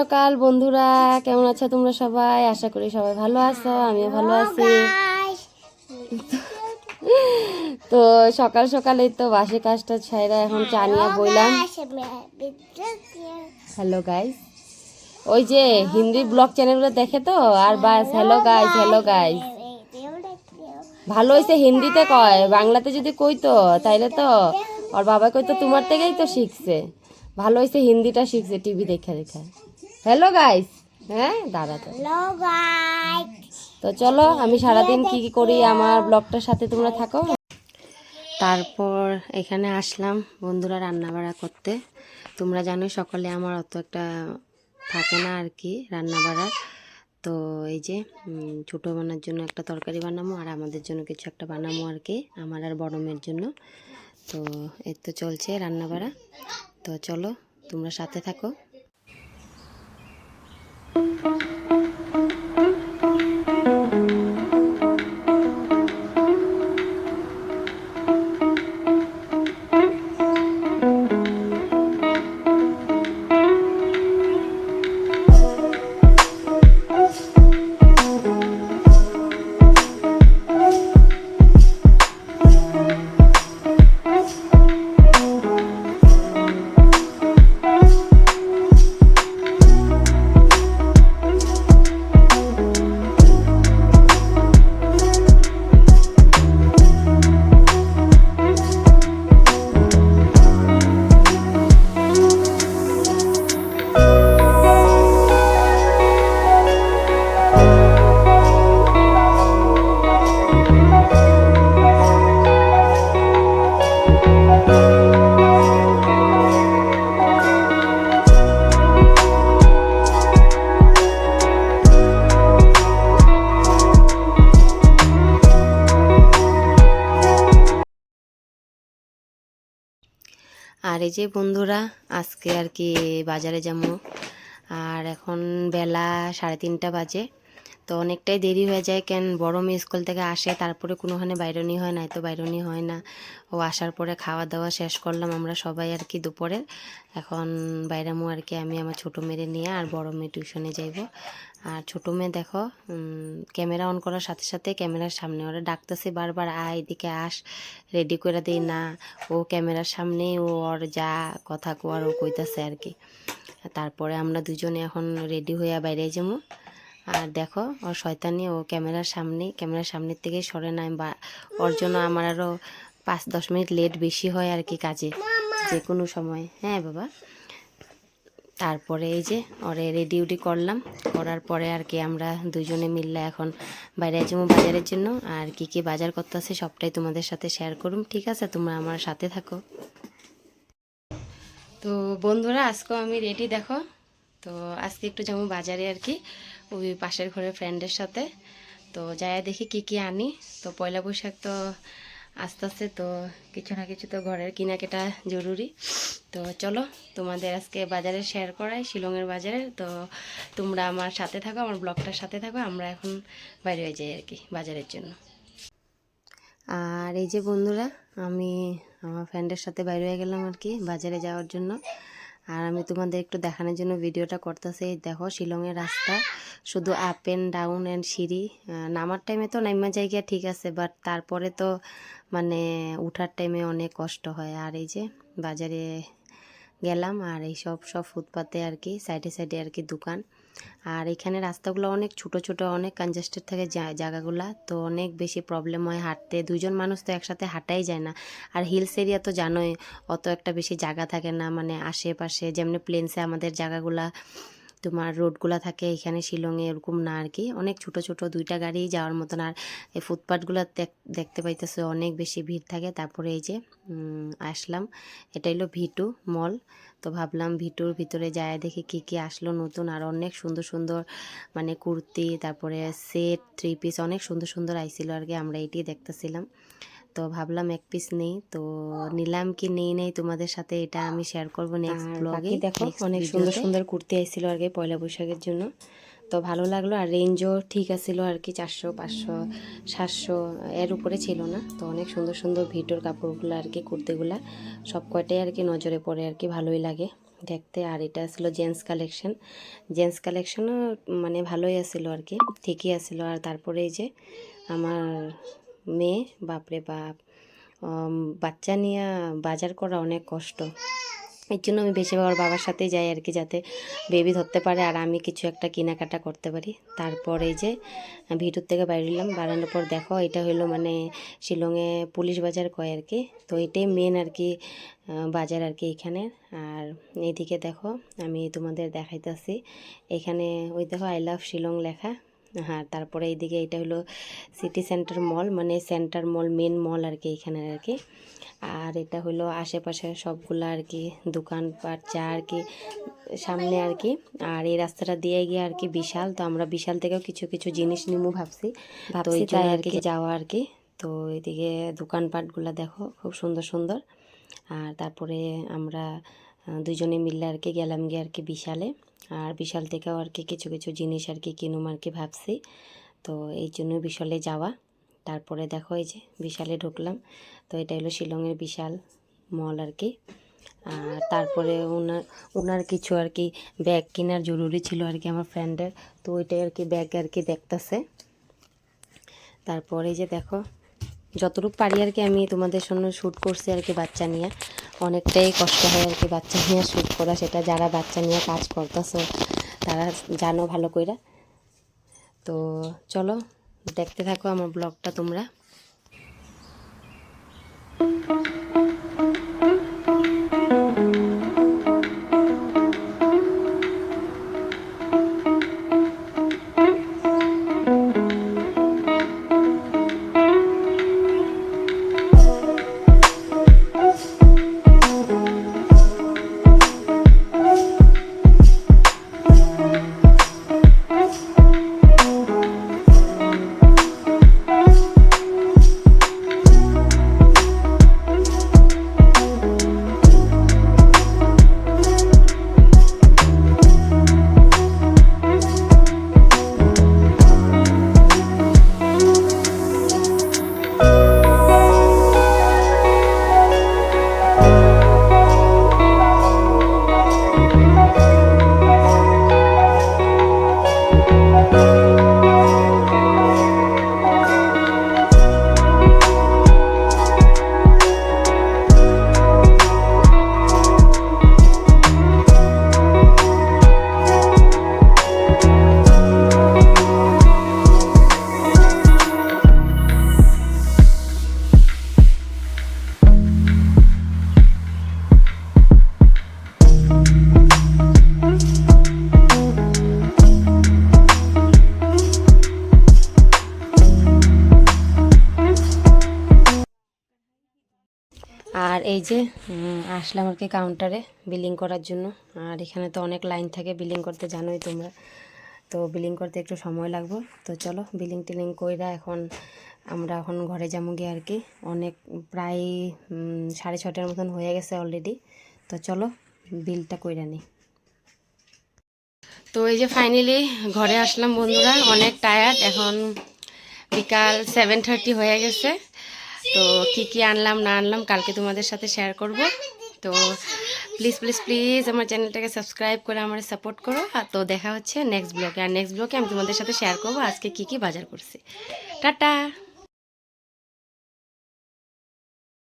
সকাল, বন্ধুরা, কেমন আছো তোমরা সবাই? আশা করি সবাই ভালো আছো, আমিও ভালো আছি। তো সকাল সকালে তো বাসি কাজটা ছাইরা এখন চা নিয়ে বইলাম। হ্যালো গাইস ওই যে হিন্দি ব্লগ চ্যানেলগুলো দেখে তো? আর বাস হ্যালো গাইস হ্যালো গাইস ভালো হয়েছে হিন্দিতে কয়, বাংলাতে যদি কইতো তাইলে তো ওর বাবা কইতো তোমার থেকেই তো শিখছে। ভালো হয়েছে হিন্দিটা শিখছে, টিভি দেখে দেখে। হ্যালো গাইস হ্যাঁ দাদা তো। তো চলো আমি সারাদিন কি কি করি আমার ব্লগটার সাথে তোমরা থাকো। তারপর এখানে আসলাম বন্ধুরা রান্না বাড়া করতে। তোমরা জানো সকালে আমার অত একটা থাকে না আর কি রান্না বাড়ার তো এই যে ছোটো বানার জন্য একটা তরকারি বানাবো আর আমাদের জন্য কিছু একটা বানাবো আর কি আমার আর বড় মেয়ের জন্য। তো এই তো চলছে রান্না বাড়া তো চলো তোমরা সাথে থাকো। Thank you. আর এই যে বন্ধুরা, আজকে আর কি বাজারে যাব। আর এখন বেলা সাড়ে তিনটা বাজে। তো অনেকটাই দেরি হয়ে যায়। কেন বড় মেয়ে স্কুল থেকে আসে, তারপরে কোনোখানে বাইরনি হয় না তো বাইরনি হয় না। ও আসার পরে খাওয়া দাওয়া শেষ করলাম আমরা সবাই আর কি দুপুরে। এখন বাইরামু আর কি, আমি আমার ছোটো মেয়েরে নিয়ে আর বড় মেয়ে টিউশনে যাইব। আর ছোটো মেয়ে দেখো ক্যামেরা অন করার সাথে সাথে ক্যামেরার সামনে ওরা ডাকতেছে বারবার, আয় এদিকে আস রেডি করে দিই না। ও ক্যামেরার সামনে ও ওর যা কথা কোয়ার ও কইতাছে আর কি। তারপরে আমরা দুজনে এখন রেডি হইয়া বাইরে যাব আর দেখো, ওর শয়তানি, ও ক্যামেরার সামনে, ক্যামেরার সামনের থেকে সরে নাই বা ওর জন্য আমার আরও পাঁচ, দশ মিনিট লেট বেশি হয় আর কি কাজে, যে কোনো সময়। হ্যাঁ বাবা? তারপরে এই যে ওরে রেডি উডি করলাম, করার পরে আর কি আমরা দুজনে মিললে এখন বাইরে যাব বাজারের জন্য, আর কি কি বাজার করতে আছে সবটাই তোমাদের সাথে শেয়ার করুম, ঠিক আছে? তোমরা আমার সাথে থাকো। তো বন্ধুরা, আজকেও আমি রেডি দেখো। তো আজকে একটু যাব বাজারে আর কি। ওই পাশের ঘরের ফ্রেন্ডের সাথে। তো যাই দেখি কি কি আনি। তো পয়লা বৈশাখ তো আস্তে আস্তে তো কিছু না কিছু তো ঘরের কেনাকাটা জরুরি। তো চলো, তোমাদের আজকে বাজারে শেয়ার করাই, শিলংয়ের বাজারে। তো তোমরা আমার সাথে থাকো, আমার ব্লগটার সাথে থাকো, আমরা এখন বাইরে হয়ে যাই আর কি, বাজারের জন্য। আর এই যে বন্ধুরা, আমি আমার ফ্রেন্ডের সাথে বাইরে হয়ে গেলাম আর কি, বাজারে যাওয়ার জন্য। আর আমি তোমাদের একটু দেখানোর জন্য ভিডিওটা করতেছি। দেখো, শিলংয়ের রাস্তা, শুধু আপ অ্যান্ড ডাউন অ্যান্ড সিঁড়ি। নামার টাইমে তো নাইমা জায়গা ঠিক আছে বাট তারপরে তো মানে উঠার টাইমে অনেক কষ্ট হয়। আর এই যে বাজারে গেলাম, আর এই সব সব ফুটপাতে আর কি সাইডে সাইডে আর কি দোকান। আর এখানে রাস্তাগুলো অনেক ছোট ছোট, অনেক কনজেস্টেড থাকে জায়গাগুলো। তো অনেক বেশি প্রবলেম হয় হাঁটতে। দুজন মানুষ তো একসাথে হাঁটাই যায় না। আর হিলস এরিয়া তো জানোই, অত একটা বেশি জায়গা থাকে না। মানে আশেপাশে যেমনি প্লেনসে আমাদের জায়গাগুলা তোমার রোডগুলো থাকে, এখানে শিলংয়ে এরকম না আর কি অনেক ছোট ছোট দুইটা গাড়ি যাওয়ার মতন আর এই ফুটপাথগুলো দেখতে পাইতেছে, অনেক বেশি ভিড় থাকে। তারপরে এই যে আসলাম, এটা হলো ভিটু মল তো ভাবলাম ভিটুর ভিতরে যায় দেখি কি কি আসলো নতুন। আর অনেক সুন্দর সুন্দর মানে কুর্তি, তারপরে সেট থ্রি পিস অনেক সুন্দর সুন্দর আইছিল আর কি আমরা এটি দেখতেছিলাম। তো ভাবলাম এক পিস নেই। তো নিলাম কি নেই নেই তোমাদের সাথে এটা আমি শেয়ার করব নেক্সট ব্লগে দেখো অনেক সুন্দর সুন্দর কুর্তি আইছিল আর কি পয়লা বৈশাখের জন্য। তো ভালো লাগল আর রেঞ্জও ঠিক আছিল আর কি চারশো পাঁচশো সাতশো এর উপরে ছিল না। তো অনেক সুন্দর সুন্দর ভিটোর কাপড়গুলো আর কি কুর্তিগুলা সব কয়টাই আর কি নজরে পড়ে আর কি ভালোই লাগে দেখতে। আর এটা ছিল জেন্টস কালেকশন জেন্টস কালেকশনও মানে ভালোই আছিল আর কি ঠিকই আছিল। আর তারপরে এই যে আমার মেয়ে, বাপরে বাপ। বাচ্চা নিয়ে বাজার করা অনেক কষ্ট। এর জন্য আমি বেশিরভাগ ওর বাবার সাথেই যাই আর কি, যাতে বেবি ধরতে পারে আর আমি কিছু একটা কেনাকাটা করতে পারি। তারপর এই যে ভিতর থেকে বাইরেলাম বাড়ানোর পর দেখো এটা হলো মানে শিলংয়ে পুলিশ বাজার কয় আর কি। তো এটাই মেন আর কি বাজার আর কি এখানে। আর এইদিকে দেখো, আমি তোমাদের দেখাইতেছি। এখানে ওই দেখো আই লাভ শিলং লেখা। হ্যাঁ তারপরে এইদিকে এটা হলো সিটি সেন্টার মল মানে সেন্টার মল মেন মল আর কি এখানে আর কি। আর এটা হলো আশেপাশে সবগুলো আর কি দোকানপাট যা আর কি সামনে আর কি। আর এই রাস্তাটা দিয়ে গিয়ে আর কি বিশাল তো আমরা বিশাল থেকেও কিছু কিছু জিনিস নিমু ভাবছি। তো এই আর কি যাওয়া আর কি। তো এদিকে দোকানপাটগুলো দেখো খুব সুন্দর সুন্দর। আর তারপরে আমরা দুজনে মিললে আর কি গেলাম গিয়ে আর কি বিশালে। আর বিশাল থেকেও আর কি কিছু কিছু জিনিস আর কি কিনুম আর কি ভাবছি। তো এই জন্য বিশালে যাওয়া। তারপরে দেখো এই যে বিশালে ঢুকলাম। তো এটা হলো শিলংয়ের বিশাল মল আর কি। আর তারপরে ওনার ওনার কিছু আর কি ব্যাগ কেনার জরুরি ছিল আর কি আমার ফ্রেন্ডের তো ওইটাই আর কি ব্যাগ আর কি দেখতেছে। তারপরে যে দেখো যতটুকু পারি আর কি আমি তোমাদের সঙ্গে শ্যুট করছি আর কি বাচ্চা নিয়ে। অনেকটাই কষ্ট হয় আর কি বাচ্চা নিয়ে শ্যুট করা। সেটা যারা বাচ্চা নিয়ে কাজ করতেছ, তারা জানো ভালো কইরা। তো চলো, দেখতে থাকো আমার ব্লগটা তোমরা। আর এই যে আসলাম আর কি কাউন্টারে বিলিং করার জন্য। আর এখানে তো অনেক লাইন থাকে বিলিং করতে, জানোই তোমরা। তো বিলিং করতে একটু সময় লাগবে। তো চলো বিলিং টিলিং কইরা এখন আমরা এখন ঘরে যাব গিয়ে আর কি। অনেক প্রায় সাড়ে ছটার মতন হয়ে গেছে অলরেডি তো চলো বিলটা কইরা নিই তো এই যে ফাইনালি ঘরে আসলাম বন্ধুরা, অনেক টায়ার্ড এখন বিকাল সেভেন থার্টি হয়ে গেছে। তো কি কি আনলাম, না আনলাম, কালকে তোমাদের সাথে শেয়ার করব। তো প্লিজ প্লিজ প্লিজ আমার চ্যানেলটাকে সাবস্ক্রাইব করে আমার সাপোর্ট করো। আর তো দেখা হচ্ছে নেক্সট ব্লগে আর নেক্সট ব্লগে আমি তোমাদের সাথে শেয়ার করব আজকে কি কি বাজার করছি। টাটা!